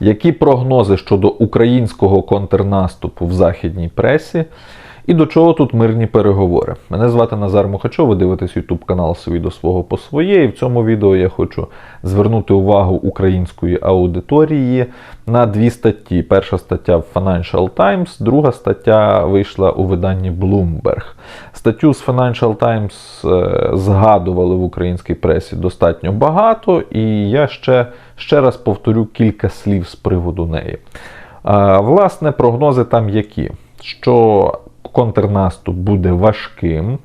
Які прогнози щодо українського контрнаступу в західній пресі? І до чого тут мирні переговори? Мене звати Назар Мухачов, ви дивитесь YouTube канал «Свій до свого по своє. І в цьому відео я хочу звернути увагу української аудиторії на дві статті. Перша стаття в Financial Times, друга стаття вийшла у виданні Bloomberg. Статтю з Financial Times е, згадували в українській пресі достатньо багато, і я ще, ще раз повторю кілька слів з приводу неї. Е, Власне, прогнози там які? Що контрнаступ буде важким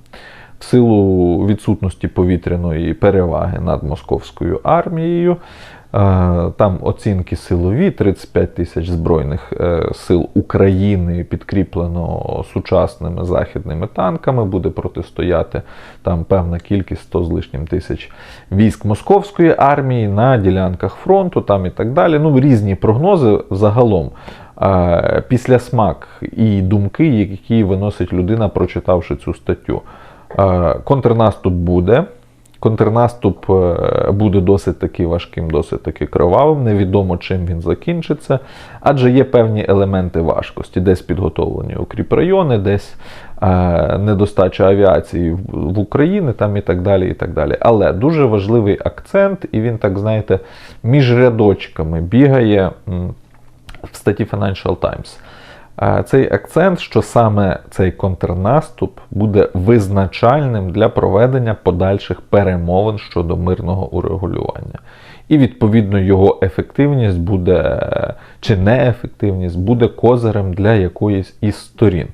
в силу відсутності повітряної переваги над московською армією. Е, Там оцінки силові 35 тисяч збройних е, сил України підкріплено сучасними західними танками. Буде протистояти там певна кількість 100 з лишнім тисяч військ московської армії на ділянках фронту, там і так далі. Ну, різні прогнози загалом. Після смак і думки, які виносить людина, прочитавши цю статтю. Контрнаступ буде. Контрнаступ е, буде досить таки важким, досить таки кровавим. Невідомо чим він закінчиться, адже є певні елементи важкості, десь підготовлені укріпрайони, десь е, недостача авіації в, в Україні, там і так далі. і так далі. Але дуже важливий акцент, і він, так знаєте, між рядочками бігає в статті Financial Times. Цей акцент, що саме цей контрнаступ буде визначальним для проведення подальших перемовин щодо мирного урегулювання. І відповідно його ефективність буде чи неефективність буде козирем для якоїсь із сторін.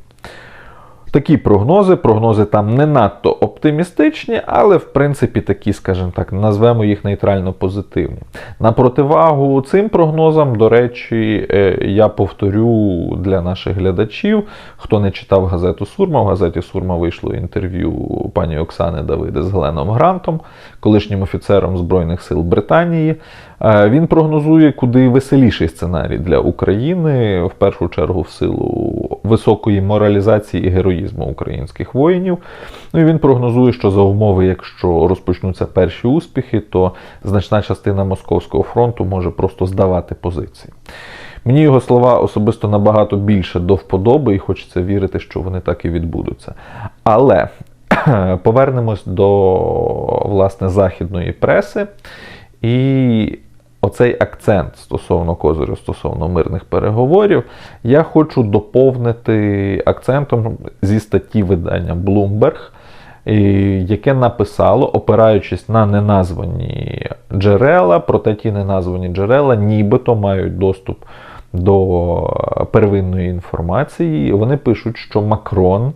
Такі прогнози. Прогнози там не надто оптимістичні, але в принципі такі, скажімо так, назвемо їх нейтрально позитивні. На противагу цим прогнозам, до речі, е, я повторю для наших глядачів, хто не читав газету Сурма, в газеті Сурма вийшло інтерв'ю пані Оксани Давиди з Гленом Грантом, колишнім офіцером Збройних сил Британії. Е, Він прогнозує куди веселіший сценарій для України, в першу чергу в силу високої моралізації і героїзму українських воїнів. Ну і він прогнозує, що за умови, якщо розпочнуться перші успіхи, то значна частина Московського фронту може просто здавати позиції. Мені його слова особисто набагато більше до вподоби, і хочеться вірити, що вони так і відбудуться. Але повернемось до власне західної преси. І оцей акцент стосовно козирю, стосовно мирних переговорів, я хочу доповнити акцентом зі статті видання Bloomberg, яке написало, опираючись на неназвані джерела, проте ті неназвані джерела нібито мають доступ до первинної інформації. Вони пишуть, що Макрон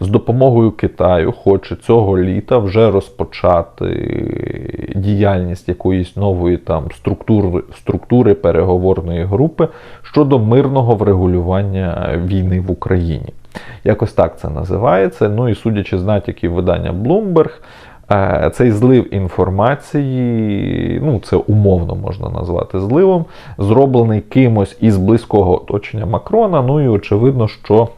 з допомогою Китаю хоче цього літа вже розпочати діяльність якоїсь нової там структури, структури переговорної групи щодо мирного врегулювання війни в Україні. Якось так це називається. Ну і судячи з натяків видання Bloomberg, е, цей злив інформації, ну це умовно можна назвати зливом, зроблений кимось із близького оточення Макрона. Ну і очевидно, що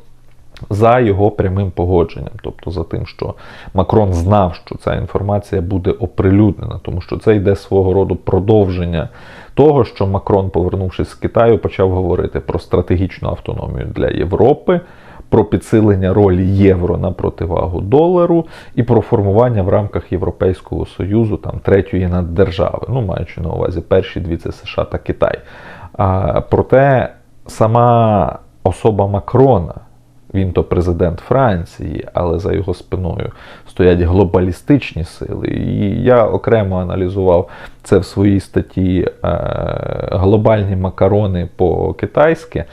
за його прямим погодженням, тобто за тим, що Макрон знав, що ця інформація буде оприлюднена, тому що це йде свого роду продовження того, що Макрон, повернувшись з Китаю, почав говорити про стратегічну автономію для Європи. Про підсилення ролі євро на противагу долару і про формування в рамках Європейського Союзу там третьої наддержави, ну маючи на увазі перші дві це США та Китай. А, проте сама особа Макрона, він то президент Франції, але за його спиною стоять глобалістичні сили. І я окремо аналізував це в своїй статті е, Глобальні макарони по-китайськи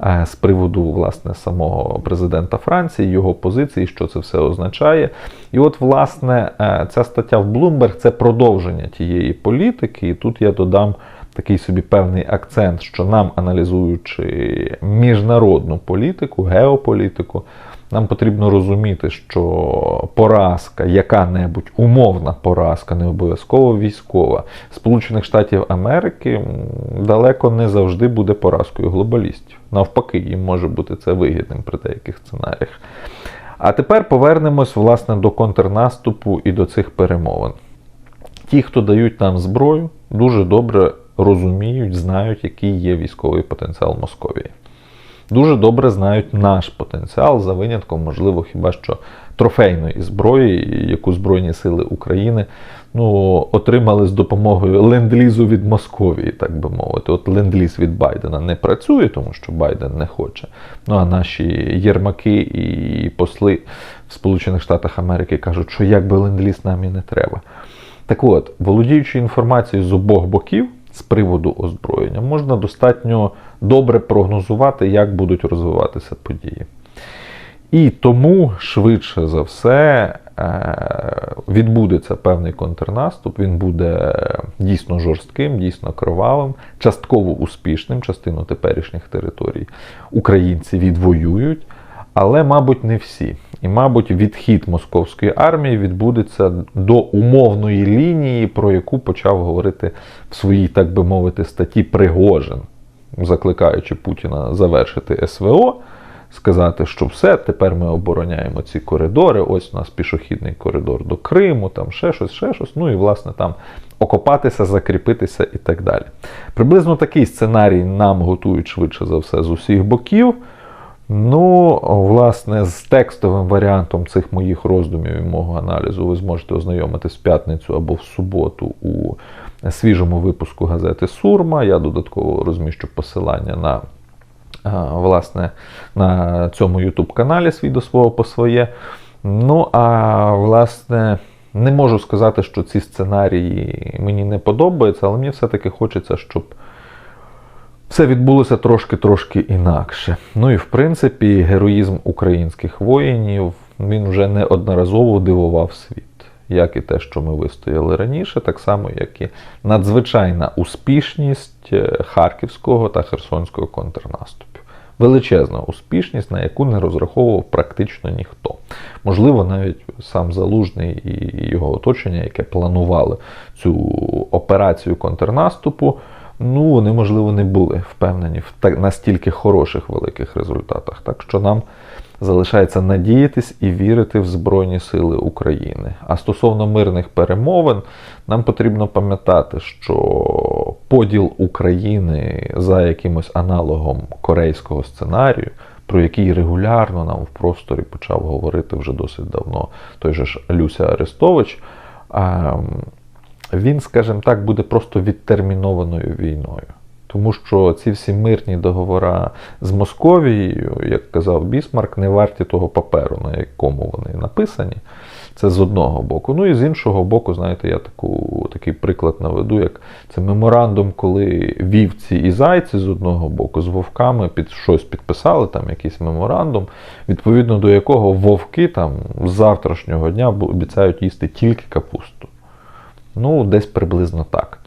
е, з приводу власне самого президента Франції, його позиції, що це все означає. І от, власне, е, ця стаття в Bloomberg це продовження тієї політики, і тут я додам такий собі певний акцент, що нам, аналізуючи міжнародну політику, геополітику, нам потрібно розуміти, що поразка, яка-небудь умовна поразка, не обов'язково військова, Сполучених Штатів Америки далеко не завжди буде поразкою глобалістів. Навпаки, їм може бути це вигідним при деяких сценаріях. А тепер повернемось власне до контрнаступу і до цих перемовин. Ті, хто дають нам зброю, дуже добре розуміють, знають, який є військовий потенціал Московії. Дуже добре знають наш потенціал за винятком, можливо, хіба що трофейної зброї, яку Збройні Сили України ну, отримали з допомогою ленд-лізу від Московії, так би мовити. От ленд-ліз від Байдена не працює, тому що Байден не хоче. Ну а наші єрмаки і посли в Сполучених Штатах Америки кажуть, що якби ленд-ліз нам і не треба. Так от, володіючи інформацією з обох боків з приводу озброєння, можна достатньо добре прогнозувати, як будуть розвиватися події. І тому, швидше за все, е, відбудеться певний контрнаступ, він буде дійсно жорстким, дійсно кровавим, частково успішним, частину теперішніх територій українці відвоюють, але, мабуть, не всі. І, мабуть, відхід московської армії відбудеться до умовної лінії, про яку почав говорити в своїй, так би мовити, статті Пригожин, закликаючи Путіна завершити СВО сказати, що все, тепер ми обороняємо ці коридори. Ось у нас пішохідний коридор до Криму, там ще щось, ще щось. Ну і власне там окопатися, закріпитися і так далі. Приблизно такий сценарій нам готують швидше за все з усіх боків. Ну, власне, з текстовим варіантом цих моїх роздумів і мого аналізу ви зможете ознайомитись в п'ятницю або в суботу у свіжому випуску газети Сурма. Я додатково розміщу посилання на власне, на цьому YouTube каналі свій до свого по своє. Ну, а власне, не можу сказати, що ці сценарії мені не подобаються, але мені все-таки хочеться, щоб все відбулося трошки-трошки інакше. Ну і в принципі, героїзм українських воїнів він вже неодноразово дивував світ. Як і те, що ми вистояли раніше, так само, як і надзвичайна успішність е, Харківського та Херсонського контрнаступу величезна успішність, на яку не розраховував практично ніхто. Можливо, навіть сам Залужний і його оточення, яке планували цю операцію контрнаступу. Ну, вони, можливо, не були впевнені в так настільки хороших великих результатах. Так що нам залишається надіятись і вірити в Збройні Сили України. А стосовно мирних перемовин, нам потрібно пам'ятати, що поділ України за якимось аналогом корейського сценарію, про який регулярно нам в просторі почав говорити вже досить давно той же ж Люся Арестович. Він, скажімо так, буде просто відтермінованою війною. Тому що ці всі мирні договори з Московією, як казав Бісмарк, не варті того паперу, на якому вони написані. Це з одного боку. Ну і з іншого боку, знаєте, я таку, такий приклад наведу, як це меморандум, коли вівці і зайці з одного боку, з вовками під щось підписали, там якийсь меморандум, відповідно до якого вовки там з завтрашнього дня обіцяють їсти тільки капусту. Ну, десь приблизно так.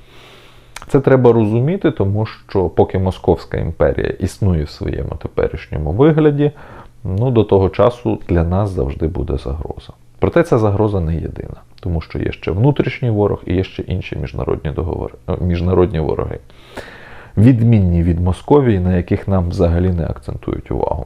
Це треба розуміти, тому що поки Московська імперія існує в своєму теперішньому вигляді, ну до того часу для нас завжди буде загроза. Проте ця загроза не єдина, тому що є ще внутрішній ворог і є ще інші міжнародні договори, е, міжнародні вороги, відмінні від Московії, на яких нам взагалі не акцентують увагу.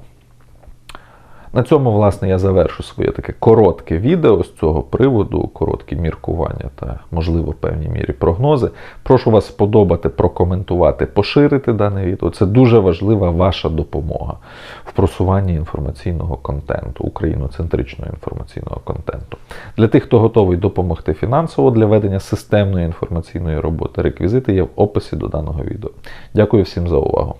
На цьому, власне, я завершу своє таке коротке відео з цього приводу, короткі міркування та, можливо, в певній мірі прогнози. Прошу вас сподобати, прокоментувати, поширити дане відео. Це дуже важлива ваша допомога в просуванні інформаційного контенту, україноцентричного інформаційного контенту. Для тих, хто готовий допомогти фінансово для ведення системної інформаційної роботи, реквізити є в описі до даного відео. Дякую всім за увагу.